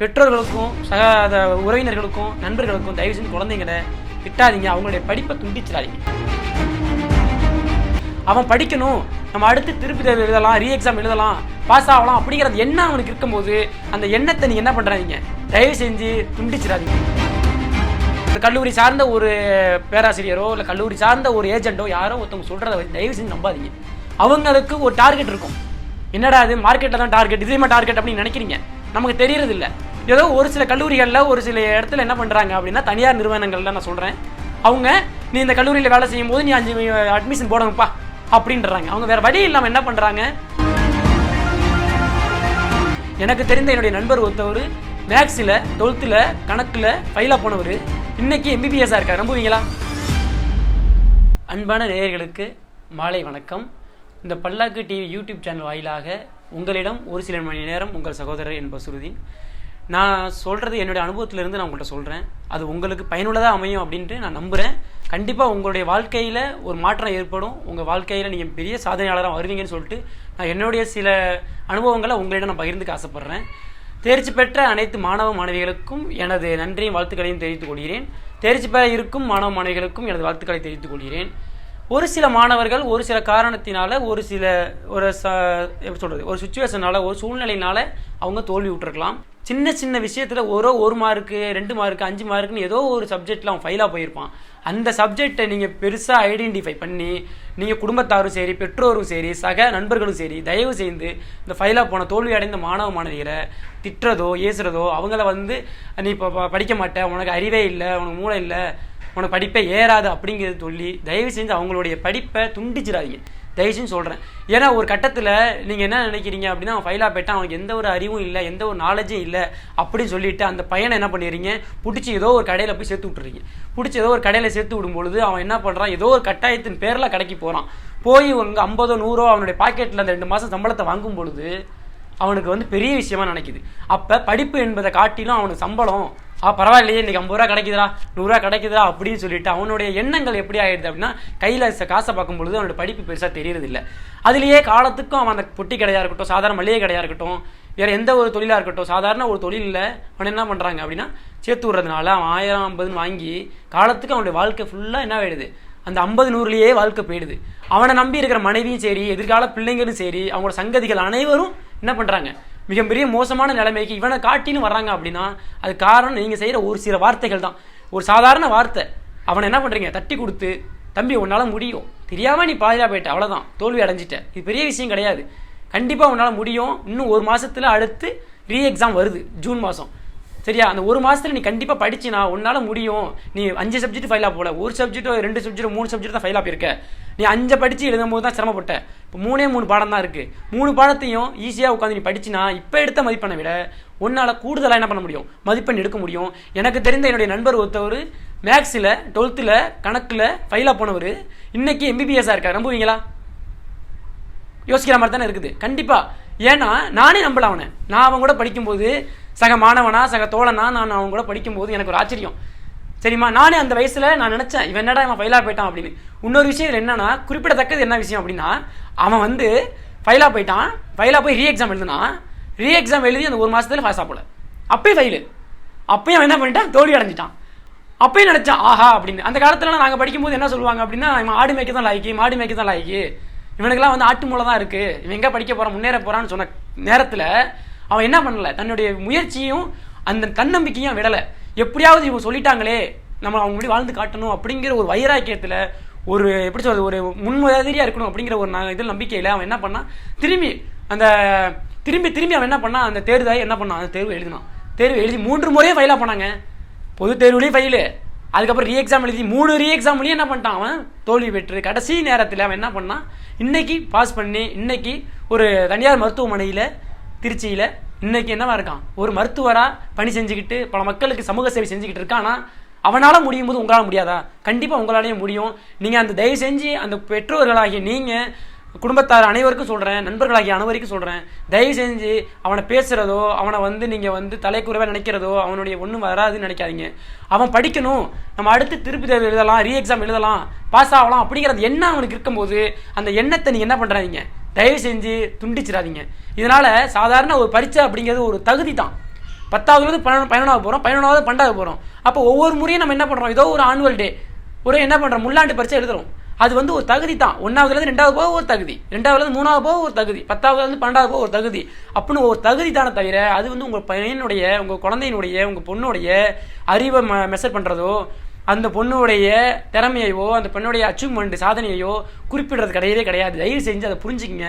பெற்றோர்களுக்கும் சக உறவினர்களுக்கும் நண்பர்களுக்கும் தயவு செஞ்சு குழந்தைங்களை விட்டாதீங்க. அவங்களுடைய படிப்பை துண்டிச்சிடாதீங்க. அவன் படிக்கணும். நம்ம அடுத்து திருப்பி தேர்வு எழுதலாம் ரீ எக்ஸாம் எழுதலாம் பாஸ் ஆகலாம் அப்படிங்கிறது எண்ணம் அவனுக்கு இருக்கும்போது அந்த எண்ணத்தை நீங்கள் என்ன பண்ணுறாதீங்க தயவு செஞ்சு துண்டிச்சிடாதீங்க. இந்த கல்லூரி சார்ந்த ஒரு பேராசிரியரோ இல்லை கல்லூரி சார்ந்த ஒரு ஏஜென்ட்டோ யாரோ ஒருத்தவங்க சொல்கிறத வச்சு தயவு செஞ்சு நம்பாதீங்க. அவங்களுக்கு ஒரு டார்கெட் இருக்கும். என்னடா அது மார்க்கெட்டில் தான் டார்கெட் இதுலேயுமே டார்கெட் அப்படின்னு நினைக்கிறீங்க. நமக்கு தெரியறது ஏதோ ஒரு சில கல்லூரிகளில் ஒரு சில இடத்துல என்ன பண்ணுறாங்க அப்படின்னா தனியார் நிறுவனங்கள்ல நான் சொல்கிறேன் அவங்க நீ இந்த கல்லூரியில் வேலை செய்யும் போது நீ அஞ்சு அட்மிஷன் போடணும்ப்பா அப்படின்றாங்க. அவங்க வேற வழி இல்லாமல் என்ன பண்ணுறாங்க எனக்கு தெரிந்த என்னுடைய நண்பர் ஒருத்தவர் மேக்ஸில் டுவெல்த்தில் கணக்கில் ஃபைலாக போனவர். இன்னைக்கு எம்பிபிஎஸ்ஸாக இருக்கார். நம்புவீங்களா? அன்பான நேயர்களுக்கு மாலை வணக்கம். இந்த பல்லாக்கு டிவி யூடியூப் சேனல் வாயிலாக உங்களிடம் ஒரு சில மணி நேரம் உங்கள் சகோதரர் என் பசுருதீன். நான் சொல்கிறது என்னுடைய அனுபவத்திலிருந்து நான் உங்கள்கிட்ட சொல்கிறேன் அது உங்களுக்கு பயனுள்ளதாக அமையும் அப்படின்ட்டு நான் நம்புகிறேன் கண்டிப்பாக உங்களுடைய வாழ்க்கையில் ஒரு மாற்றம் ஏற்படும். உங்கள் வாழ்க்கையில் நீங்கள் பெரிய சாதனையாளராக வருவீங்கன்னு சொல்லிட்டு நான் என்னுடைய சில அனுபவங்களை உங்களிடம் நான் பகிர்ந்துக்க ஆசைப்பட்றேன். தேர்ச்சி பெற்ற அனைத்து மாணவ மாணவிகளுக்கும் எனது நன்றியும் வாழ்த்துக்களையும் தெரிவித்துக் கொள்கிறேன். தேர்ச்சி பெற இருக்கும் மாணவ மாணவிகளுக்கும் எனது வாழ்த்துக்களை தெரிவித்துக் கொள்கிறேன். ஒரு சில மாணவர்கள் ஒரு சில காரணத்தினால ஒரு சில ஒரு ச எப்படி சொல்கிறது ஒரு சுச்சுவேஷனால ஒரு சூழ்நிலையினால அவங்க தோல்வி விட்டுருக்கலாம். சின்ன சின்ன விஷயத்தில் ஒரு ஒரு மார்க்கு ரெண்டு மார்க்கு அஞ்சு மார்க்குன்னு ஏதோ ஒரு சப்ஜெக்டில் அவன் ஃபைலாக போயிருப்பான். அந்த சப்ஜெக்டை நீங்கள் பெருசாக ஐடென்டிஃபை பண்ணி நீங்கள் குடும்பத்தாரும் சரி பெற்றோரும் சரி சக நண்பர்களும் சரி தயவு செய்து இந்த ஃபைலாக போன தோல்வி அடைந்த மாணவ மாணவியரை திட்டுறதோ ஏசுறதோ அவங்கள வந்து நீ இப்போ ப- படிக்க மாட்டேன் உனக்கு அறிவே இல்லை உனக்கு மூளை இல்லை உனக்கு படிப்பே ஏறாது அப்படிங்கிறது சொல்லி தயவு செஞ்சு அவங்களுடைய படிப்பை துண்டிச்சிடாதீங்க. தயவு செஞ்சு சொல்கிறேன் ஏன்னா ஒரு கட்டத்தில் நீங்கள் என்ன நினைக்கிறீங்க அப்படின்னா அவன் ஃபைலாக போயிட்டான் அவனுக்கு எந்த ஒரு அறிவும் இல்லை எந்த ஒரு நாலேஜும் இல்லை அப்படின்னு சொல்லிட்டு அந்த பையனை என்ன பண்ணிடுறீங்க? பிடிச்சி ஏதோ ஒரு கடையில் போய் சேர்த்து விட்டுறீங்க. பிடிச்சி ஏதோ ஒரு கடையில் சேர்த்து விடும்பொழுது அவன் என்ன பண்ணுறான் ஏதோ ஒரு கட்டாயத்தின் பேரில் கடைக்கு போகிறான் போய் உங்க ஐம்பதோ நூறோ அவனுடைய பாக்கெட்டில் அந்த ரெண்டு மாதம் சம்பளத்தை வாங்கும் பொழுது அவனுக்கு வந்து பெரிய விஷயமா நினைக்குது. அப்போ படிப்பு என்பதை காட்டிலும் அவனுக்கு சம்பளம் ஆ பரவாயில்லையே இன்னைக்கு ஐம்பது ரூபா கிடைக்குதுடா நூறுரூவா கிடைக்குதா அப்படின்னு சொல்லிட்டு அவனுடைய எண்ணங்கள் எப்படி ஆயிடுது அப்படின்னா கையில் காசை பார்க்கும் பொழுது அவனோட படிப்பு பெருசாக தெரியறதில்ல. அதுலேயே காலத்துக்கும் அவன் அந்த பொட்டி கடையாக இருக்கட்டும் சாதாரண மளிகை கடையாக இருக்கட்டும் வேற எந்த ஒரு தொழிலாக இருக்கட்டும் சாதாரண ஒரு தொழிலில் அவன் என்ன பண்ணுறாங்க அப்படின்னா சேர்த்து விடுறதுனால அவன் ஆயிரம் ஐம்பதுன்னு வாங்கி காலத்துக்கு அவனுடைய வாழ்க்கை ஃபுல்லாக என்ன ஆகிடுது அந்த ஐம்பது நூறுலேயே வாழ்க்கை போயிடுது. அவனை நம்பி இருக்கிற மனைவியும் சரி எதிர்கால பிள்ளைங்களும் சரி அவங்களோட சங்கதிகள் அனைவரும் என்ன பண்ணுறாங்க மிகப்பெரிய மோசமான நிலைமைக்கு இவனை காட்டின்னு வர்றாங்க அப்படின்னா அது காரணம் நீங்கள் செய்கிற ஒரு சில வார்த்தைகள் தான். ஒரு சாதாரண வார்த்தை. அவனை என்ன பண்ணுறீங்க தட்டி கொடுத்து தம்பி உன்னால் முடியும். தெரியாமல் நீ பாதியாக போயிட்ட. அவ்வளோதான் தோல்வி அடைஞ்சிட்ட. இது பெரிய விஷயம் கிடையாது. கண்டிப்பாக உன்னால் முடியும். இன்னும் ஒரு மாதத்தில் அடுத்து ரீ எக்ஸாம் வருது. ஜூன் மாதம் சரியா? அந்த ஒரு மாதத்தில் நீ கண்டிப்பாக படிச்சினா உன்னால் முடியும். நீ அஞ்சு சப்ஜெக்ட் ஃபைலாக போல. ஒரு சப்ஜெக்ட்டோ ரெண்டு சப்ஜெக்ட் மூணு சப்ஜெக்ட் தான் ஃபைலாக போயிருக்க. நீ அஞ்சை படித்து எழுதும் போது தான் சிரமப்பட்ட. இப்போ மூணே மூணு பாடம் தான் இருக்குது மூணு பாடத்தையும் ஈஸியாக உட்காந்து நீ படிச்சினா இப்போ எடுத்த மதிப்பெண்ணை விட உன்னால் கூடுதலாக என்ன பண்ண முடியும்? மதிப்பெண் எடுக்க முடியும். எனக்கு தெரிந்த என்னுடைய நண்பர் ஒருத்தவர் மேக்ஸில் டுவெல்த்தில் கணக்கில் ஃபைலாக போனவர் இன்னைக்கு எம்பிபிஎஸ்ஸாக இருக்கார். நம்புவீங்களா? யோசிக்கிற மாதிரி தானே இருக்குது. கண்டிப்பாக ஏன்னா நானே நம்பல அவனை. நான் அவன் கூட படிக்கும்போது சக மாணவனா சக தோழனா நான் அவன் கூட படிக்கும்போது எனக்கு ஒரு ஆச்சரியம். சரிம்மா நானே அந்த வயசில் நான் நினச்சேன் இவன் என்னடா இவன் ஃபைலாக போயிட்டான் அப்படின்னு. இன்னொரு விஷயம் என்னன்னா குறிப்பிடத்தக்கது என்ன விஷயம் அப்படின்னா அவன் வந்து ஃபைலாக போயிட்டான் ஃபைலாக போய் ரீ எக்ஸாம் எழுதுனான் ரீ எக்ஸாம் எழுதி அந்த ஒரு மாதத்தில் பாஸ் போல. அப்பயே ஃபைலு அப்பயும் அவன் என்ன பண்ணிட்டான்? தோல்வி அடைஞ்சிட்டான். அப்பயும் நினச்சான் ஆஹா அப்படின்னு. அந்த காலத்தில் நாங்கள் படிக்கும்போது என்ன சொல்லுவாங்க அப்படின்னா இவன் ஆடு மேய்க்க தான் லாய்க்கு மாடு மேய்க்க தான் லாய்க்கு. இவனுக்கெல்லாம் வந்து ஆட்டு மூளை தான் இருக்குது இவன் எங்கே படிக்க போகிறான் முன்னேற போகிறான்னு சொன்ன நேரத்தில் அவன் என்ன பண்ணல? தன்னுடைய முயற்சியும் அந்த தன்னம்பிக்கையும் விடலை. எப்படியாவது இவங்க சொல்லிட்டாங்களே நம்ம அவங்க முன்னாடி வாழ்ந்து காட்டணும் அப்படிங்கிற ஒரு வைராக்கியத்தில் ஒரு எப்படி சொல்றது ஒரு முன்மாதிரியாக இருக்கணும் அப்படிங்கிற ஒரு ந- இதில் நம்பிக்கையில் அவன் என்ன பண்ணான்? திரும்பி அந்த திரும்பி திரும்பி அவன் என்ன பண்ணான்? அந்த தேர்வை என்ன பண்ணான்? அந்த தேர்வு எழுதினான். தேர்வு எழுதி மூன்று முறையே ஃபைலாக போனாங்க. பொது தேர்வுலேயும் ஃபெயிலு அதுக்கப்புறம் ரீ எக்ஸாம் எழுதி மூணு ரீ எக்ஸாம்லேயும் என்ன பண்ணிட்டான் அவன்? தோல்வி பெற்று கடைசி நேரத்தில் அவன் என்ன பண்ணான்? இன்னைக்கு பாஸ் பண்ணி இன்னைக்கு ஒரு தனியார் மருத்துவமனையில் திருச்சியில் இன்னைக்கு என்னவா இருக்கான்? ஒரு மருத்துவராக பணி செஞ்சுக்கிட்டு பல மக்களுக்கு சமூக சேவை செஞ்சுக்கிட்டு இருக்கான்? அவனால் முடியும் போது உங்களால் முடியாதா? கண்டிப்பாக உங்களாலேயும் முடியும். நீங்கள் அந்த தயவு செஞ்சு அந்த பெற்றோர்களாகிய நீங்கள் குடும்பத்தார் அனைவருக்கும் சொல்கிறேன் நண்பர்களாகிய அனைவருக்கும் சொல்கிறேன் தயவு செஞ்சு அவனை பேசுகிறதோ அவனை வந்து நீங்கள் வந்து தலைக்குறவா நினைக்கிறதோ அவனுடைய ஒன்றும் வராதுன்னு நினைக்காதீங்க. அவன் படிக்கணும். நம்ம அடுத்து திருப்பி தேர்வு எழுதலாம் ரீ எக்ஸாம் எழுதலாம் பாஸ் ஆகலாம் அப்படிங்கிற அந்த எண்ணம் அவனுக்கு இருக்கும்போது அந்த எண்ணத்தை நீங்கள் என்ன பண்ணுறாதீங்க தயவு செஞ்சு துண்டிச்சிடாதீங்க. இதனால் சாதாரண ஒரு பரீட்சை அப்படிங்கிறது ஒரு தகுதி தான். பத்தாவதுலேருந்து பன்னெண்டு பதினொன்றாவது போகிறோம் பதினொன்றாவது பன்னெண்டாவது போகிறோம் அப்போ ஒவ்வொரு முறையும் நம்ம என்ன பண்ணுறோம் ஏதோ ஒரு ஆனுவல் டே ஒரு என்ன பண்ணுறோம் முள்ளாண்டு பரீட்சை எழுதுறோம். அது வந்து ஒரு தகுதி தான். ஒன்றாவதுலேருந்து ரெண்டாவது போக ஒரு தகுதி. ரெண்டாவதுலேருந்து மூணாவது போக ஒரு தகுதி. பத்தாவதுலேருந்து பன்னெண்டாவது போக ஒரு தகுதி. அப்படின்னு ஒரு தகுதி தானே தவிர அது வந்து உங்கள் பையனுடைய உங்கள் குழந்தையினுடைய உங்கள் பொண்ணுடைய அறிவை ம மெஷர் பண்ணுறதோ அந்த பொண்ணுடைய திறமையையோ அந்த பெண்ணுடைய அச்சீவ்மெண்ட் சாதனையோ குறிப்பிடுறது கிடையவே கிடையாது. தயவு செஞ்சு அதை புரிஞ்சுக்கங்க.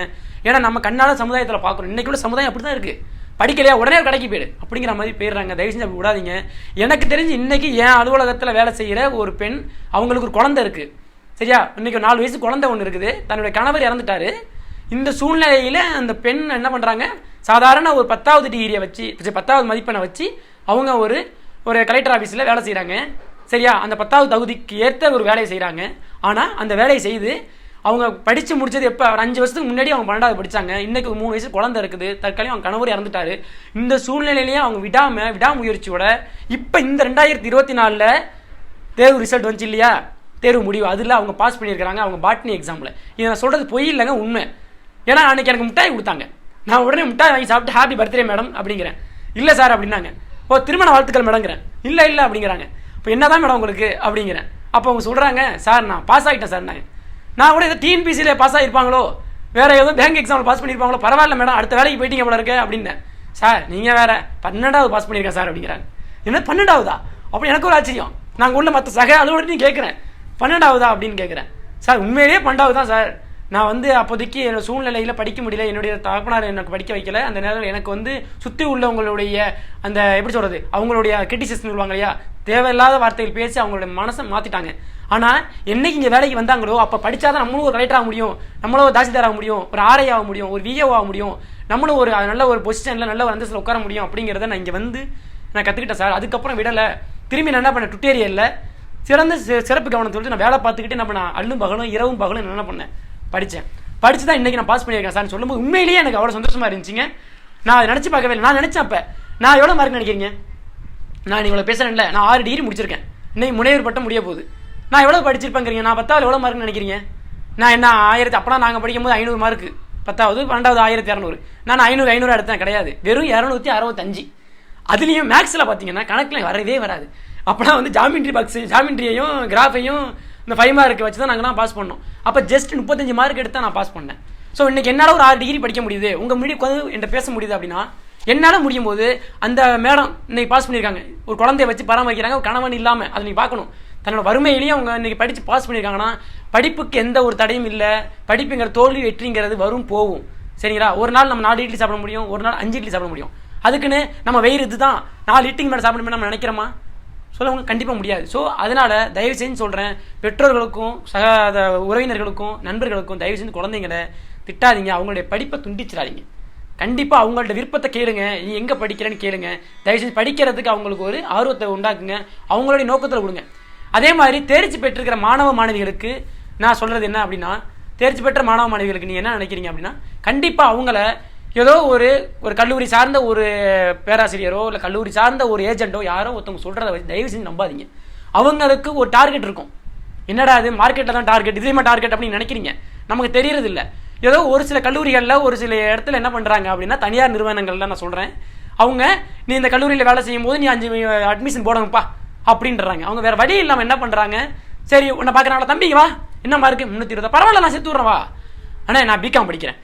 ஏன்னா நம்ம கண்ணால சமுதாயத்தில் பார்க்குறோம். இன்னைக்கு உள்ள சமுதாயம் அப்படி தான் இருக்குது படிக்கலையா உடனே கடைக்கு போயிடு. அப்படிங்கிற மாதிரி போயிடுறாங்க. தயவு செஞ்சு அப்படி விடாதீங்க. எனக்கு தெரிஞ்சு இன்றைக்கி என் அலுவலகத்தில் வேலை செய்கிற ஒரு பெண் அவங்களுக்கு ஒரு குழந்தை இருக்குது சரியா? இன்றைக்கி ஒரு நாலு வயசு குழந்தை ஒன்று இருக்குது. தன்னுடைய கணவர் இறந்துட்டாரு. இந்த சூழ்நிலையில் அந்த பெண் என்ன பண்ணுறாங்க சாதாரண ஒரு பத்தாவது டிகிரியை வச்சு பத்தாவது மதிப்பெண்ணை வச்சு அவங்க ஒரு ஒரு கலெக்டர் ஆஃபீஸில் வேலை செய்கிறாங்க சரியா? அந்த பத்தாவது தகுதிக்கு ஏற்ற ஒரு வேலையை செய்கிறாங்க ஆனால் அந்த வேலையை செய்து அவங்க படித்து முடிச்சது எப்போ? ஒரு அஞ்சு வருஷத்துக்கு முன்னாடி அவங்க பன்னெண்டாவது படிச்சாங்க. இன்னைக்கு மூணு வயசு குழந்தை இருக்குது. தற்காலிகம் அவங்க கணவர் இறந்துட்டாரு. இந்த சூழ்நிலையிலேயே அவங்க விடாமல் விடாமுயற்சியோட இப்போ இந்த ரெண்டாயிரத்தி இருபத்தி நாலில் தேர்வு ரிசல்ட் வந்துச்சு இல்லையா? தேர்வு முடிவு. அதில் அவங்க பாஸ் பண்ணியிருக்கிறாங்க. அவங்க பாட்னி எக்ஸாமில் இதை நான் சொல்கிறது பொய் இல்லைங்க உண்மை. ஏன்னா அன்னைக்கு எனக்கு மிட்டாய் கொடுத்தாங்க. நான் உடனே மிட்டாய் வாங்கி சாப்பிட்டு ஹாப்பி பர்த்டே மேடம் அப்படிங்கிறேன். இல்லை சார் அப்படின்னாங்க. ஓ திருமண வாழ்த்துக்கள் மேடங்கிறேன் இல்லை இல்லை அப்படிங்கிறாங்க. இப்போ என்னதான் மேடம் உங்களுக்கு? அப்படிங்கிறேன். அப்போ அவங்க சொல்கிறாங்க சார் நான் பாஸ் ஆகிட்டேன் சார் நான். நான் கூட ஏதோ டிஎன்பிசியில் பாஸ் ஆகிருப்பாங்களோ வேறு ஏதோ பேங்க் எக்ஸாமில் பாஸ் பண்ணியிருப்பாங்களோ? பரவாயில்ல மேடம் அடுத்த வேலைக்கு போயிட்டீங்க போல இருக்கு அப்படின்னேன். சார் நீங்கள் வேறு பன்னெண்டாவது பாஸ் பண்ணியிருக்கேன் சார் அப்படிங்கிறாங்க என்ன பன்னெண்டாவதா? அப்படி எனக்கு ஒரு ஆச்சரியம். நாங்கள் உள்ள மற்ற சக அலுவலகத்தையும் கேட்குறேன் பன்னெண்டாவதா? அப்படின்னு கேட்குறேன் சார் உண்மையிலேயே பன்னெண்டாவது தான் சார்? நான் வந்து அப்போதைக்கு என்னோட சூழ்நிலையில் படிக்க முடியல. என்னுடைய தகப்பனார் எனக்கு படிக்க வைக்கல. அந்த நேரத்தில் எனக்கு வந்து சுற்றி உள்ளவங்களுடைய அந்த எப்படி சொல்கிறது அவங்களுடைய கிரிட்டிசிசம் சொல்லுவாங்க இல்லையா? தேவையில்லாத வார்த்தைகள் பேசி அவங்களுடைய மனசை மாற்றிட்டாங்க ஆனால் என்னைக்கு இங்கே வேலைக்கு வந்தாங்களோ அப்போ படிச்சாதான் நம்மளும் ஒரு கலெக்டர் ஆக முடியும். நம்மளும் ஒரு தாசில்தார் ஆக முடியும். ஒரு ஆர்ஐ ஆக முடியும். ஒரு விஏஓ ஆக முடியும். நம்மளும் ஒரு நல்ல ஒரு பொசிஷனில் நல்ல ஒரு அந்தஸ்தில் உட்கார முடியும் அப்படிங்கிறத நான் இங்கே வந்து நான் கற்றுக்கிட்டேன் சார். அதுக்கப்புறம் விடலை. திரும்பி நான் என்ன பண்ணேன்? டுட்டேரியலில் சிறந்த சிறப்பு கவனம் சொல்லிட்டு நான் வேலை பார்த்துக்கிட்டு நம்ம நான் அல்லும் பகலும் இரவும் பகலும் நான் என்ன பண்ணேன்? படித்தேன் படித்து தான் இன்றைக்கி நான் பாஸ் பண்ணியிருக்கேன் சார். சொல்லும்போது உண்மையிலேயே எனக்கு அவ்வளோ சந்தோஷமாக இருந்துச்சுங்க. நான் அதை நினச்சி பார்க்கவே இல்லை. நான் நினச்சேன் அப்போ. நான் எவ்வளோ மார்க் நினைக்கிறீங்க? நான் இவ்வளோ பேசுகிறேன்ல நான் ஆறு டிகிரி முடிச்சிருக்கேன். இன்னைக்கு முனைவர் பட்டம் முடிய போகுது. நான் எவ்வளோ படிச்சிருப்பேங்கிறீங்க? நான் பத்தாவது எவ்வளோ மார்க் நினைக்கிறீங்க? நான் என்ன ஆயிரத்தி அப்போலாம் நாங்கள் படிக்கும்போது ஐநூறு மார்க்கு பத்தாவது பன்னெண்டாவது ஆயிரத்தி இரநூறு. நான் ஐநூறு ஐநூறு எடுத்தேன் கிடையாது. வெறும் இரநூத்தி அறுபத்தஞ்சு. அதுலேயும் மேக்ஸில் பார்த்தீங்கன்னா கணக்கில் வரவே வராது. அப்போனா வந்து ஜாமின்ட்ரி பாக்ஸு ஜாமின்ட்ரியையும் கிராஃபையும் இந்த ஃபைவ் மார்க் வச்சு தான் நாங்கள்லாம் பாஸ் பண்ணோம். அப்போ ஜஸ்ட் முப்பத்தஞ்சு மார்க் எடுத்து நான் பாஸ் பண்ணேன். ஸோ இன்றைக்கி என்னால் ஒரு ஆறு டிகிரி படிக்க முடியுது. உங்கள் முன்னாடி உட்காந்து என்கிட்ட பேச முடியுது அப்படின்னா என்னால் முடியும் போது அந்த மேடம் இன்னைக்கு பாஸ் பண்ணியிருக்காங்க ஒரு குழந்தைய வச்சு பராமரிக்கிறாங்க ஒரு கணவன் இல்லாமல் அதை நீங்கள் பார்க்கணும். தன்னோட வறுமையிலேயே அவங்க இன்னைக்கு படித்து பாஸ் பண்ணியிருக்காங்கன்னா படிப்புக்கு எந்த ஒரு தடையும் இல்லை. படிப்புங்கிற தோல்வி வெற்றிங்கிறது வரும் போகும். சரிங்களா? ஒரு நாள் நம்ம நாலு இட்லி சாப்பிட முடியும் ஒரு நாள் அஞ்சு இட்லி சாப்பிட முடியும். அதுக்குன்னு நம்ம வெயிறு இதுதான். நாலு இட்லிக்கு மேலே சாப்பிடணும்னு நம்ம நினைக்கிறோமா? சொல்லவங்க கண்டிப்பாக முடியாது. ஸோ அதனால் தயவு செஞ்சு சொல்கிறேன் பெற்றோர்களுக்கும் சக உறவினர்களுக்கும் நண்பர்களுக்கும் தயவு செஞ்சு குழந்தைங்களை திட்டாதீங்க. அவங்களுடைய படிப்பை துண்டிச்சிடாதீங்க. கண்டிப்பாக அவங்கள்ட்ட விருப்பத்தை கேளுங்க. நீ எங்கே படிக்கிறேன்னு கேளுங்க. தயவுசெய்து படிக்கிறதுக்கு அவங்களுக்கு ஒரு ஆர்வத்தை உண்டாக்குங்க. அவங்களுடைய நோக்கத்தில் கொடுங்க அதே மாதிரி தேர்ச்சி பெற்றிருக்கிற மாணவ மாணவிகளுக்கு நான் சொல்கிறது என்ன அப்படின்னா தேர்ச்சி பெற்ற மாணவ மாணவிகளுக்கு நீங்கள் என்ன நினைக்கிறீங்க அப்படின்னா கண்டிப்பாக அவங்கள ஏதோ ஒரு ஒரு கல்லூரி சார்ந்த ஒரு பேராசிரியரோ இல்லை கல்லூரி சார்ந்த ஒரு ஏஜெண்ட்டோ யாரோ ஒருத்தவங்க சொல்கிறத வச்சு தயவு செஞ்சு நம்பாதீங்க. அவங்களுக்கு ஒரு டார்கெட் இருக்கும். என்னடா அது மார்க்கெட்டில் தான் டார்கெட் இதுலேயுமா டார்கெட் அப்படின்னு நினைக்கிறீங்க. நமக்கு தெரியறது ஏதோ ஒரு சில கல்லூரிகளில் ஒரு சில இடத்துல என்ன பண்ணுறாங்க அப்படின்னா தனியார் நிறுவனங்கள்ல நான் சொல்கிறேன் அவங்க நீ இந்த கல்லூரியில் வேலை செய்யும் போது நீ அஞ்சு அட்மிஷன் போடணும்ப்பா அப்படின்றாங்க. அவங்க வேற வழி இல்லாமல் என்ன பண்ணுறாங்க சரி உன்னை பார்க்குறாங்களா தம்பிங்க வா. என்ன இருக்குது முந்நூற்றி இருபது. பரவாயில்ல நான் சேர்த்து விட்றேன் வா. அண்ணா நான் பிகாம் படிக்கிறேன்.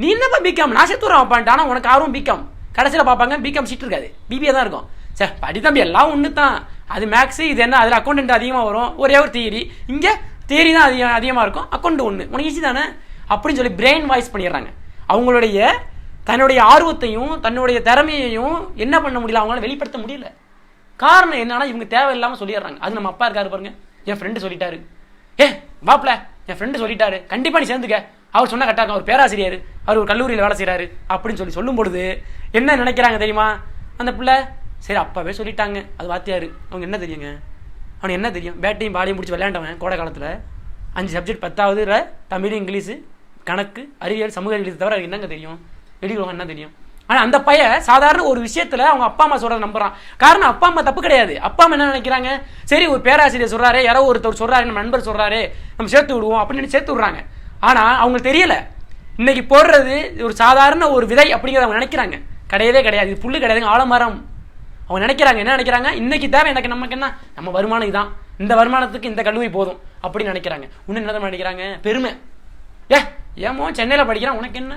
நீ என்னப்பா பிகாம் நான் சேர்த்து விட்றேன் ஆனால் உனக்கு ஆர்வம் பிகாம் கடைசியில் பார்ப்பாங்க பிகாம் சீட் இருக்காது. பிபிஏ தான் இருக்கும். சார் படி தம்பி எல்லாம் ஒன்று தான். அது மேக்ஸு இது என்ன? அதில் அக்கௌண்ட் அதிகமாக வரும். ஒரே ஒரு தியரி இங்கே தியரி தான் அதிகம் அதிகமாக இருக்கும். அக்கௌண்ட் ஒன்று உனக்கு ஈஸி தானே? அப்படின்னு சொல்லி பிரெயின் வாய்ஸ் பண்ணிடுறாங்க. அவங்களுடைய தன்னுடைய ஆர்வத்தையும் தன்னுடைய திறமையையும் என்ன பண்ண முடியல? அவங்களால வெளிப்படுத்த முடியல. காரணம் என்னன்னா இவங்க தேவையில்லாமல் சொல்லிடுறாங்க. அது நம்ம அப்பா இருக்காரு பாருங்க. என் ஃப்ரெண்டு சொல்லிட்டாரு. ஏ வாப்ல என் ஃப்ரெண்டு சொல்லிட்டாரு. கண்டிப்பாக நீ சேர்ந்துக்க. அவர் சொன்னால் கரெக்டாக அவர் பேராசிரியர். அவர் ஒரு கல்லூரியில் வேலை செய்கிறாரு அப்படின்னு சொல்லி சொல்லும் பொழுது என்ன நினைக்கிறாங்க தெரியுமா? அந்த பிள்ளை சரி அப்பாவே சொல்லிட்டாங்க. அது வாத்தியாரு. அவங்க என்ன தெரியுங்க? அவனுக்கு என்ன தெரியும்? பேட்டையும் பாடியும் பிடிச்சி விளையாண்டவன் கோடை காலத்தில். அஞ்சு சப்ஜெக்ட் பத்தாவதுல தமிழ் இங்கிலீஷு கணக்கு அறிவியல் சமூக அறிவியல் தவிர என்னங்க தெரியும்? வெளி உலகம் என்ன தெரியும்? ஆனால் அந்த பையன் சாதாரண ஒரு விஷயத்தில் அவங்க அப்பா அம்மா சொல்கிறத நம்புறான். காரணம் அப்பா அம்மா தப்பு கிடையாது. அப்பா அம்மா என்ன நினைக்கிறாங்க? சரி ஒரு பேராசிரியர் சொல்கிறாரு யாரோ ஒருத்தர் சொல்கிறாரு நம்ம நண்பர் சொல்கிறாரு நம்ம சேர்த்து விடுவோம் அப்படின்னு சேர்த்து விடுறாங்க. ஆனால் அவங்களுக்கு தெரியல. இன்னைக்கு போடுறது ஒரு சாதாரண ஒரு விதை அப்படிங்கிறத அவங்க நினைக்கிறாங்க. கிடையவே கிடையாது. இது புல்லு கிடையாது ஆலமரம். அவங்க நினைக்கிறாங்க என்ன நினைக்கிறாங்க? இன்னைக்கு தேவை எனக்கு நமக்கு என்ன? நம்ம வருமானம் இதான். இந்த வருமானத்துக்கு இந்த கல்லூரி போதும் அப்படின்னு நினைக்கிறாங்க. இன்னும் என்ன நினைக்கிறாங்க? பெருமை. ஏ ஏமோ சென்னையில் படிக்கிறான் உனக்கு என்ன?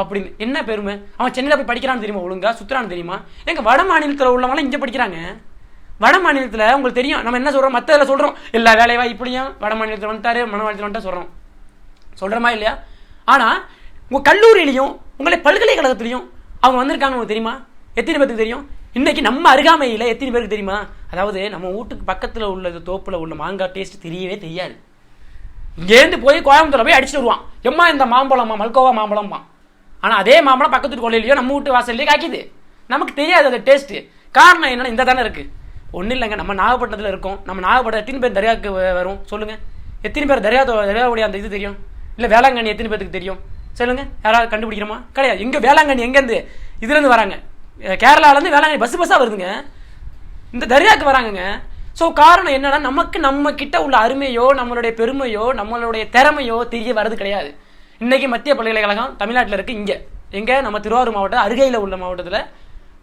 அப்படின்னு. என்ன பெருமை? அவன் சென்னையில் போய் படிக்கிறான்னு தெரியுமா ஒழுங்கா? சுற்றுறான்னு தெரியுமா? எங்கள் வட மாநிலத்தில் உள்ளவங்களாம் இங்கே படிக்கிறாங்க. வட மாநிலத்தில் உங்களுக்கு தெரியும். நம்ம என்ன சொல்கிறோம் மற்ற இதில் சொல்றோம். எல்லா வேலைவா இப்படியும். வட மாநிலத்தில் வந்துட்டாரு மன மாநிலத்தில் வந்துட்டா சொல்கிறோம் சொல்கிறோமா இல்லையா? ஆனால் உங்கள் கல்லூரியிலையும் உங்களை பல்கலைக்கழகத்துலையும் அவங்க வந்திருக்காங்க உங்களுக்கு தெரியுமா? எத்தனை பேருக்கு தெரியும்? இன்னைக்கு நம்ம அருகாமையில் எத்தனை பேருக்கு தெரியுமா? அதாவது நம்ம வீட்டுக்கு பக்கத்தில் உள்ள தோப்பில் உள்ள மாங்காய் டேஸ்ட் தெரியவே தெரியாது. இங்கேருந்து போய் கோயம்புத்தூர் போய் அடிச்சுட்டு வருவான். எம்மா இந்த மாம்பழம்மா மல்கோவா மாம்பழம்மா? ஆனால் அதே மாம்பழம் பக்கத்து வீட்டு கொள்ளையிலையோ நம்ம வீட்டு வாசல்லையோ காய்க்குது. நமக்கு தெரியாது அந்த டேஸ்ட்டு காரணம் என்னன்னா இந்த தானே இருக்குது ஒன்றும் இல்லைங்க நம்ம நாகப்பட்டினத்தில் இருக்கோம். நம்ம நாகப்பட்டினம் எத்தனை பேர் தரியாவுக்கு வரும்? சொல்லுங்கள் எத்தனை பேர் தரியா தரியாவுடைய அந்த இது தெரியும்? இல்லை வேளாங்கண்ணி எத்தனை பேருக்கு தெரியும்? சொல்லுங்கள் யாராவது கண்டுபிடிக்கிறோமா? கிடையாது. எங்கே வேளாங்கண்ணி எங்கேருந்து? இதுலேருந்து வராங்க. கேரளாவிலேருந்து கேரளாலேருந்து வேளாங்கண்ணி பஸ் பஸ்ஸாக வருதுங்க. இந்த தரியாவுக்கு வராங்கங்க. ஸோ காரணம் என்னன்னா நமக்கு நம்ம கிட்ட உள்ள அருமையோ நம்மளுடைய பெருமையோ நம்மளுடைய திறமையோ தெரிய வர்றது கிடையாது. இன்னைக்கு மத்திய பல்கலைக்கழகம் தமிழ்நாட்டில் இருக்கு இங்கே. எங்க? நம்ம திருவாரூர் மாவட்டம் அருகையில் உள்ள மாவட்டத்தில்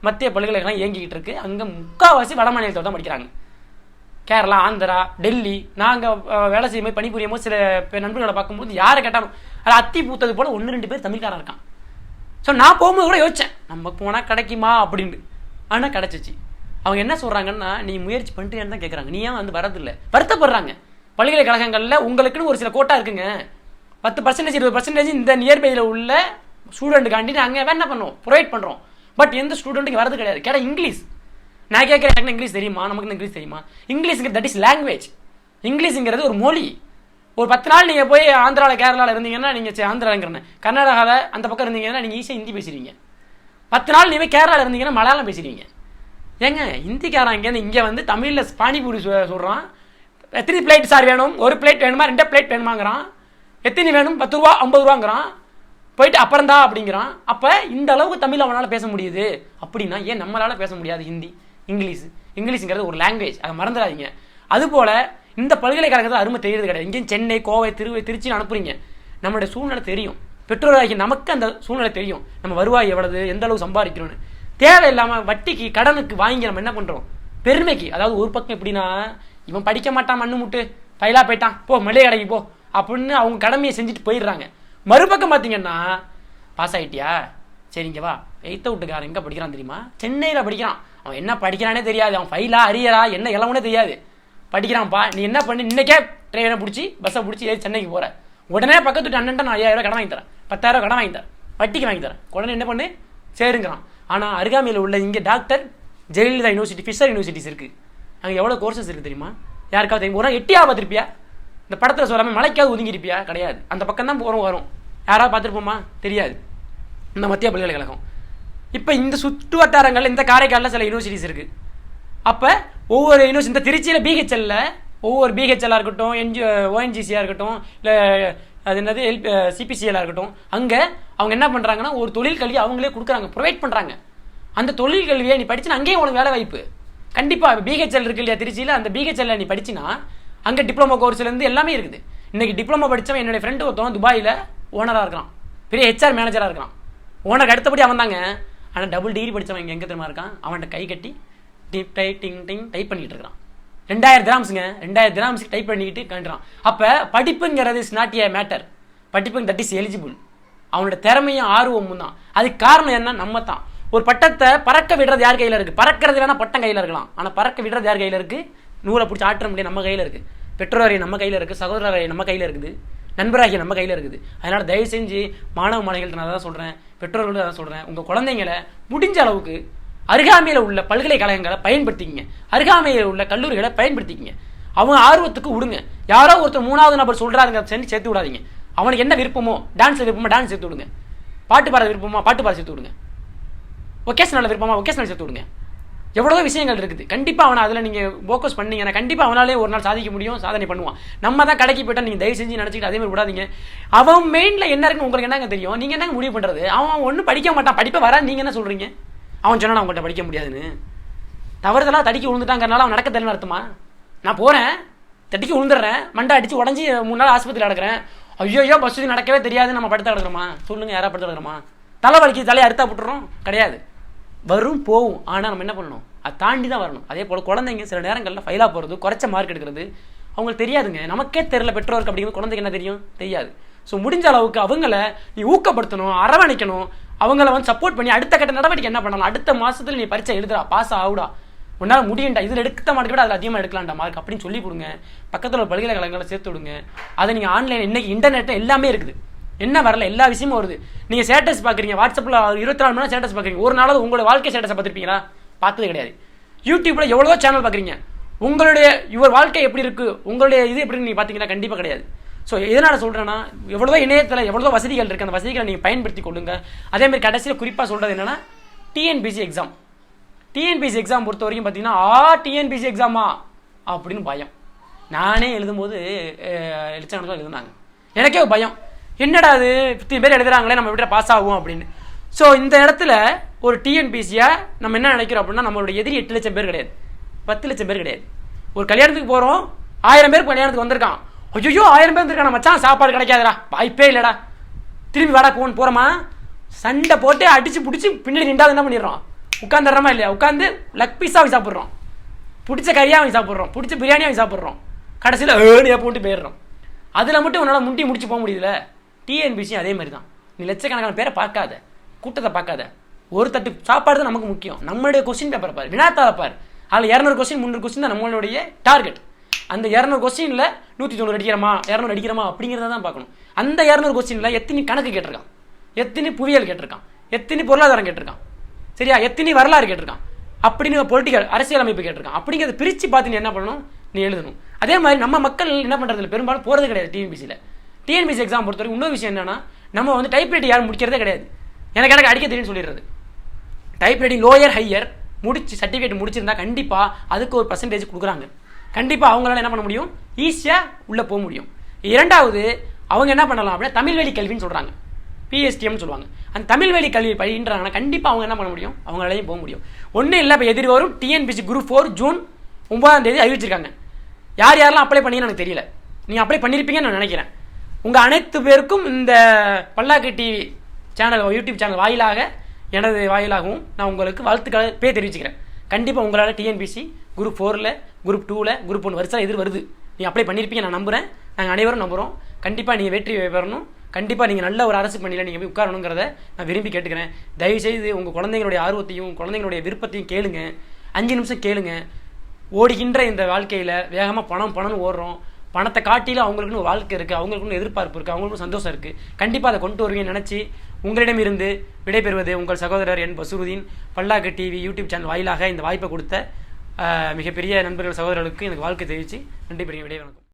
மத்திய பல்கலைக்கழகம் இயங்கிக்கிட்டு இருக்கு. அங்கே முக்காவாசி வட மாநிலத்தோட தான் படிக்கிறாங்க. கேரளா ஆந்திரா டெல்லி நாங்கள் வேலை செய்யும் போது பணிபுரியும் போது சில நண்பர்களை பார்க்கும்போது யாரை கேட்டாலும் அது அத்தி பூத்தது போல ஒன்று ரெண்டு பேர் தமிழ்காரன் இருக்கான். ஸோ நான் போகும்போது கூட யோசிச்சேன். நம்ம போனால் கிடைக்குமா? அப்படின்னு ஆனால் கிடச்சிச்சு. அவங்க என்ன சொல்கிறாங்கன்னா நீ முயற்சி பண்ணிட்டேன்னு தான் கேட்குறாங்க நீ ஏன் வந்து வரதில்லை? வருத்தப்படுறாங்க. பல்கலைக்கழகங்களில் உங்களுக்குன்னு ஒரு சில கோட்டா இருக்குங்க. பத்து பர்சன்டேஜ் இருபது பர்சன்டேஜ் இந்த நியர்பையில் உள்ள ஸ்டூடெண்ட்டுக்காண்டி நாங்கள் என்ன பண்ணுவோம்? ப்ரொவைட் பண்ணுறோம் பட் எந்த ஸ்டூடெண்ட்டுக்கு வரது கிடையாது. கேட்டால் இங்கிலீஷ். நான் கேட்குறேன் எனக்கு இங்கிலீஷ் தெரியுமா? நமக்கு இங்கிலீஷ் தெரியுமா? இங்கிலீஷுங்கிறது தட் இஸ் லாங்குவேஜ் இங்கிலீஷுங்கிறது ஒரு மொழி. ஒரு பத்து நாள் நீங்கள் போய் ஆந்திராவில் கேரளாவில் இருந்தீங்கன்னா நீங்கள் ஆந்திராங்கிறேன் கர்நாடகாவில் அந்த பக்கம் இருந்தீங்கன்னா நீங்கள் ஈஸியாக ஹிந்தி பேசுவீங்க. பத்து நாள் நீங்கள் கேரளாவில் இருந்தீங்கன்னா மலையாளம் பேசுவீங்க. ஏங்க ஹிந்திக்காரன் இங்கேருந்து இங்கே வந்து தமிழில் பானிபூரி சொ- சொல்கிறான் எத்தனை பிளேட் சார் வேணும்? ஒரு பிளேட் வேணுமா? ரெண்டு பிளேட் வேணுமாங்கிறான். எத்தனை வேணும்? பத்து ரூபா ஐம்பது ரூபாங்கிறான். போயிட்டு அப்புறம் தான் அப்படிங்கிறான். அப்போ இந்த அளவுக்கு தமிழ் அவனால் பேச முடியுது. அப்படின்னா ஏன் நம்மளால் பேச முடியாது ஹிந்தி இங்கிலீஷ்? இங்கிலீஷுங்கிறது ஒரு லாங்குவேஜ் அதை மறந்துடாதீங்க. அதுபோல் இந்த பல்கலைக்கழகத்தில் அருமை தெரியுது கிடையாது. இங்கேயும் சென்னை கோவை திருவை திருச்சின்னு அனுப்புறீங்க. நம்மளுடைய சூழ்நிலை தெரியும். பெற்றோராகி நமக்கு அந்த சூழ்நிலை தெரியும். நம்ம வருவாய் எவ்வளவு எந்த அளவு சம்பாதிக்கிறோன்னு தேவையில்லாமல் வட்டிக்கு கடனுக்கு வாங்கி நம்ம என்ன பண்ணுறோம் பெருமைக்கு. அதாவது ஒரு பக்கம் எப்படின்னா இவன் படிக்க மாட்டான் மண்ணு முட்டு. ஃபைலாக போயிட்டான். போ மளிகை கடைக்கு போ. அப்படின்னு அவங்க கடமையை செஞ்சுட்டு போயிடுறாங்க. மறுபக்கம் பார்த்தீங்கன்னா பாஸ் ஆகிட்டியா சரிங்க வா. எய்த்த வீட்டுக்காரன் எங்கே படிக்கிறான் தெரியுமா? சென்னையில் படிக்கிறான். அவன் என்ன படிக்கிறானே தெரியாது. அவன் ஃபைலா அரியரா என்ன இளவனே தெரியாது. படிக்கிறான்ப்பா நீ என்ன பண்ணி? இன்றைக்கே ட்ரெயினை பிடிச்சி பஸ்ஸை பிடிச்சி ஏறி சென்னைக்கு போகிற உடனே பக்கத்து வீட்டு அண்ணன்ட்ட நான் ஐயாயிரம் ரூபாய் கடன் வாங்கி தரேன். பத்தாயிரம் கடன் வாங்கி தரேன். வட்டிக்கு வாங்கி தரேன். உடனே என்ன பண்ணு? சேருங்கிறான். ஆனால் அருகாமையில் உள்ள இங்கே doctor Jayalalithaa university fisher universities இருக்குது அங்கே எவ்வளோ கோர்சஸ் இருக்குது தெரியுமா? யாருக்காவது தெரியும்? ஒரு எட்டியாக பார்த்துருப்பியா? இந்த படத்தில் சொல்லாமல் மலைக்காவது ஒதுங்கிருப்பியா கிடையாது. அந்த பக்கம் தான் போகிறோம் வரும். யாராவது பார்த்துருப்போமா? தெரியாது. இந்த மத்திய பல்கலைக்கழகம். இப்போ இந்த சுற்று வட்டாரங்களில் இந்த காரைக்காலில் சில யூனிவர்சிட்டிஸ் இருக்குது அப்போ ஒவ்வொரு யூனிவர்சிட்டி இந்த திருச்சியில் பிஹெச்எல்ல ஒவ்வொரு பிஹெச்எல்லாக இருக்கட்டும் என்ஜி ஓஎன்ஜிசியாக இருக்கட்டும் இல்லை அது என்னது எல் சிபிசிஎல்லாக இருக்கட்டும். அங்கே அவங்க என்ன பண்ணுறாங்கன்னா ஒரு தொழில் கல்வி அவங்களே கொடுக்குறாங்க ப்ரொவைட் பண்ணுறாங்க அந்த தொழில் கல்வியை நீ படிச்சுன்னா அங்கேயும் உனக்கு வேலை வாய்ப்பு. கண்டிப்பாக பிஹெச்எல் இருக்கு இல்லையா திருச்சியில்? அந்த பிஹெச்எல்ல நீ படிச்சினா அங்கே டிப்ளமோ கோர்ஸ்லேருந்து எல்லாமே இருக்குது. இன்னைக்கு டிப்ளமோ படித்தவன் என்னுடைய ஃப்ரெண்டு ஒருத்தவன் துபாயில் ஓனராக இருக்கிறான் பெரிய ஹெச்ஆர் மேனேஜராக இருக்கிறான் ஓனருக்கு அடுத்தபடி அவன் தாங்க. ஆனால் டபுள் டிகிரி படித்தவன் இங்கே எங்கே தெரியுமா இருக்கான்? அவன்கிட்ட கை கட்டி டிப் டை டிங் டிங் டைப் பண்ணிகிட்டு இருக்கிறான். ரெண்டாயிரம் கிராம்ஸுங்க ரெண்டாயிரம் கிராம்ஸுக்கு டைப் பண்ணிக்கிட்டு கண்டுறான். அப்போ படிப்புங்கிறது இஸ் நாட் ஏ மேட்டர் படிப்புங்க தட் இஸ் எலிஜிபிள் அவனோட திறமையும் ஆர்வமும் தான். அதுக்கு காரணம் என்ன? நம்ம தான். ஒரு பட்டத்தை பறக்க விடுறது யார் கையில் இருக்குது பறக்கிறது வேணால் பட்டம் கையில் இருக்கலாம். ஆனால் பறக்க விடுறது யார் கையில் இருக்குது நூலை பிடிச்சி ஆற்ற முடியாது நம்ம கையில் இருக்குது பெற்றோரை நம்ம கையில் இருக்குது சகோதரரை நம்ம கையில் இருக்குது. நண்பராகிய நம்ம கையில் இருக்குது. அதனால் தயவு செஞ்சு மாணவ மாணவிகள்ட்ட நான் தான் சொல்கிறேன் பெற்றோர்களும் தான் சொல்கிறேன் உங்கள் குழந்தைங்களை முடிஞ்ச அளவுக்கு அருகாமையில் உள்ள பல்கலைக்கழகங்களை பயன்படுத்திக்கங்க. அருகாமையில் உள்ள கல்லூரிகளை பயன்படுத்திக்கங்க. அவங்க ஆர்வத்துக்கு விடுங்க. யாரோ ஒருத்தர் மூணாவது நபர் சொல்கிறாருங்க செஞ்சு சேர்த்து விடாதீங்க. அவனுக்கு என்ன விருப்பமோ டான்ஸ் விருப்பமோ டான்ஸ் சேர்த்து விடுங்க. பாட்டு பாட விருப்பமா பாட்டு பாட சேர்த்து விடுங்க. ஒகேஷனல் விருப்பமா ஒகேஷனல் சேர்த்து விடுங்க. எவ்வளோ விஷயங்கள் இருக்குது. கண்டிப்பாக அவனை அதில் நீங்கள் ஃபோக்கஸ் பண்ணீங்கன்னா கண்டிப்பாக அவனாலே ஒரு நாள் சாதிக்க முடியும் சாதனை பண்ணுவான். நம்ம தான் கடைக்கு போயிட்டா நீங்கள் தயவு செஞ்சு நினச்சிக்கிட்டு அதே மாதிரி விடாதீங்க. அவன் மெயினில் என்ன இருக்குன்னு உங்களுக்கு என்னங்க தெரியும்? நீங்கள் என்னங்க முடிவு பண்ணுறது அவன் ஒன்றும் படிக்க மாட்டான். படிப்பை வர நீங்கள் என்ன சொல்கிறீங்க அவன் சொன்னா அவங்கள்ட்ட படிக்க முடியாதுன்னு. தவறுதலாக தடிக்கி விழுந்துட்டாங்கனால அவன் நடக்க தெரியல அர்த்தமா நான் போகிறேன் தட்டிக்கு விழுந்துடுறேன். மண்டை அடித்து உடஞ்சி மூணு நாள் ஆஸ்பத்திரியில் நடக்கிறேன். ஐயோ ஐயோ பஸ் நடக்கவே தெரியாது. நம்ம படுத்து கிடக்குறோமா? சொல்லுங்க யாரா படுத்து கிடக்குறோமா? தலை வலிக்கு தலையை அறுத்தா விட்டுறோம் கிடையாது. வரும் போகும் ஆனால் நம்ம என்ன பண்ணணும்? அதை தாண்டி தான் வரணும். அதே போல் குழந்தைங்க சில நேரங்களில் ஃபைலாக போகிறது குறைச்ச மார்க் எடுக்கிறது அவங்களுக்கு தெரியாதுங்க. நமக்கே தெரில பெற்றோருக்கு அப்படிங்கிறது குழந்தைக்கு என்ன தெரியும்? தெரியாது. ஸோ முடிஞ்ச அளவுக்கு அவங்கள நீ ஊக்கப்படுத்தணும் அரவணைக்கணும். அவங்கள வந்து சப்போர்ட் பண்ணி அடுத்த கட்ட நடவடிக்கை என்ன பண்ணலாம்? அடுத்த மாசத்துல நீ பரீட்சை எழுதுறா பாஸ் ஆகுடா. உன்னால் முடியும்டா. இதில் எடுத்த மார்க் விட அதில் அதிகமாக எடுக்கலாம்டா மார்க் அப்படின்னு சொல்லி கொடுங்க. பக்கத்தில் ஒரு பல்கலைக்கழகங்களை சேர்த்து விடுங்க. அதை நீங்கள் ஆன்லைன் இன்னைக்கு இன்டர்நெட் எல்லாமே இருக்குது. என்ன வரல? எல்லா விஷயமும் வருது. நீங்கள் ஸ்டேட்டஸ் பார்க்குறீங்க. வாட்ஸ்அப்பில் இருபத்தி நாலு மணி நேரம் ஸ்டேட்டஸ் பார்க்குறீங்க. ஒரு நாளாவது உங்களோட வாழ்க்கை ஸ்டேட்டஸை பார்த்துருப்பீங்களா? பார்த்தது கிடையாது. யூடியூப்பில் எவ்வளோ சேனல் பார்க்குறீங்க. உங்களுடைய இவர் வாழ்க்கை எப்படி இருக்குது உங்களுடைய இது எப்படின்னு நீங்கள் பார்த்தீங்கன்னா கண்டிப்பாக கிடையாது. ஸோ எதனால் சொல்கிறேன்னா எவ்வளோ இணையத்தில் எவ்வளோ வசதிகள் இருக்குது அந்த வசதிகளை நீங்கள் பயன்படுத்தி கொள்ளுங்க. அதேமாதிரி கடைசியில் குறிப்பாக சொல்கிறது என்னன்னா டிஎன்பிசி எக்ஸாம் டிஎன்பிசி எக்ஸாம் பொறுத்த வரைக்கும் பார்த்தீங்கன்னா ஆ டிஎன்பிசி எக்ஸாமா அப்படின்னு பயம். நானே எழுதும்போது எழுச்சானதாக எழுதுனாங்க. எனக்கே ஒரு பயம். என்னடா அது இத்தனை பேர் எழுதுறாங்களே நம்ம விட பாஸ் ஆகும் அப்படின்னு. ஸோ இந்த இடத்துல ஒரு டிஎன்பிசியை நம்ம என்ன நினைக்கிறோம் அப்படின்னா நம்மளோட எதிரி எட்டு லட்சம் பேர் கிடையாது. பத்து லட்சம் பேர் கிடையாது. ஒரு கல்யாணத்துக்கு போகிறோம் ஆயிரம் பேர் கல்யாணத்துக்கு வந்திருக்கான். ஐயோ ஆயிரம் பேர் வந்திருக்கான் மச்சான் சாப்பாடு கிடைக்காதுடா. வாய்ப்பே இல்லைடா. திரும்பி வாடா போன் போகிறோமா சண்டை போட்டு அடிச்சு பிடிச்சி பின்னாடி நின்றாது என்ன பண்ணிடுறோம்? உட்காந்துடுறோமா இல்லையா? உட்காந்து லக் பீஸாக வாங்கி சாப்பிட்றோம். பிடிச்ச கறியாக வாங்கி சாப்பிட்றோம். பிடிச்ச பிரியாணி வாங்கி சாப்பிட்றோம். கடைசியில் ஏணியாக போட்டு போயிடுறோம். அதில் மட்டும் உன்னால் முட்டி முடிச்சு போக முடியல டிஎன்பிசியும் அதே மாதிரி தான் நீ லட்சக்கணக்கான பேரை பார்க்காத. கூட்டத்தை பார்க்காத. ஒரு தட்டு சாப்பாடு தான் நமக்கு முக்கியம். நம்மளுடைய கொஸ்டின் பேப்பரை பாரு. வினாத்தாளை பாரு. அதில் இரநூறு கொஸ்டின் முந்நூறு கொஸ்டின் தான் நம்மளுடைய டார்கெட் அந்த இரநூறு கொஸ்டினில் நூற்றி தொண்ணூறு அடிக்கிறமா இரநூறு அடிக்கிறமா அப்படிங்கிறத தான் பார்க்கணும். அந்த இரநூறு கொஸ்டினில் எத்தனை கணக்கு கேட்டிருக்கான்? எத்தனை புவியியல் கேட்டிருக்கான்? எத்தனை பொருளாதாரம் கேட்டிருக்கான்? சரியா? எத்தனை வரலாறு கேட்டிருக்கான்? அப்படின்னு பொலிட்டிக்கல் அரசியல் அமைப்பு கேட்டிருக்கான். அப்படிங்கிறத பிரித்து பார்த்து நீ என்ன பண்ணணும்? நீ எழுதணும். அதே மாதிரி நம்ம மக்கள் என்ன பண்ணுறதுல பெரும்பாலும் போகிறது கிடையாது டிஎன்பிசியில் டிஎன்பிசி எக்ஸாம் பொறுத்தவரைக்கும் இன்னொரு விஷயம் என்னன்னா நம்ம வந்து டைப் ரைட்டிங் யாரும் முடிக்கிறதே கிடையாது. எனக்கு எனக்கு அடிக்க தெரியும்னு சொல்லிடுறது. டைப் ரைட்டிங் லோயர் ஹையர் முடிச்சு சர்டிஃபிகேட் முடிச்சிருந்தா கண்டிப்பாக அதுக்கு ஒரு பர்சன்டேஜ் கொடுக்குறாங்க. கண்டிப்பாக அவங்களால என்ன பண்ண முடியும்? ஈஸியாக உள்ளே போக முடியும். இரண்டாவது அவங்க என்ன பண்ணலாம் அப்படின்னா தமிழ் வழி கல்வின்னு சொல்கிறாங்க பிஎஸ்டிஎம்னு சொல்லுவாங்க. அந்த தமிழ் வழி கல்வி பயின்றாங்கன்னா கண்டிப்பாக அவங்க என்ன பண்ண முடியும்? அவங்களாலையும் போக முடியும். ஒன்றும் இல்லை இப்போ எதிர் வரும் டிஎன்பிசி குரூப் ஃபோர் ஜூன் ஒன்பதாம் தேதி அறிவிச்சிருக்காங்க. யார் யாரெல்லாம் அப்ளை பண்ணீங்கன்னு எனக்கு தெரியல. நீங்கள் அப்ளை பண்ணியிருப்பீங்கன்னு நான் நினைக்கிறேன். உங்கள் அனைத்து பேருக்கும் இந்த பல்லாக்கு டிவி சேனல் யூடியூப் சேனல் வாயிலாக எனது வாயிலாகவும் நான் உங்களுக்கு வாழ்த்துக்களை பே தெரிவிச்சுக்கிறேன். கண்டிப்பாக உங்களால் டிஎன்பிசி குரூப் ஃபோரில் குரூப் டூவில் குரூப் ஒன் வருஷம் எதிர் வருது. நீ அப்ளை பண்ணியிருப்பீங்க நான் நம்புகிறேன் நாங்கள் அனைவரும் நம்புகிறோம் கண்டிப்பாக நீங்கள் வெற்றி பெறணும். கண்டிப்பாக நீங்கள் நல்ல ஒரு அரசு பணியில் நீங்கள் போய் உட்காரணுங்கிறத நான் விரும்பி கேட்டுக்கிறேன். தயவுசெய்து உங்கள் குழந்தைங்களுடைய ஆர்வத்தையும் குழந்தைங்களுடைய விருப்பத்தையும் கேளுங்க. அஞ்சு நிமிஷம் கேளுங்க. ஓடுகின்ற இந்த வாழ்க்கையில் வேகமாக பணம் பணம்னு ஓடுறோம். பணத்தை காட்டியில் அவங்களுக்குன்னு ஒரு வாழ்க்கை இருக்குது அவங்களுக்குன்னு எதிர்பார்ப்பு இருக்குது அவங்களுக்கும் சந்தோஷம் இருக்குது கண்டிப்பாக அதை கொண்டு வருவீங்கன்னு நினச்சி உங்களிடம் இருந்து விடைபெறுவது உங்கள் சகோதரர் என் பசுருதீன். பல்லாக்கு டிவி யூடியூப் சேனல் வாயிலாக இந்த வாய்ப்பை கொடுத்த மிகப்பெரிய நண்பர்கள் சகோதரர்களுக்கு எனக்கு வாழ்க்கை தெரிவித்து நன்றி பெரிய விடை வணக்கம்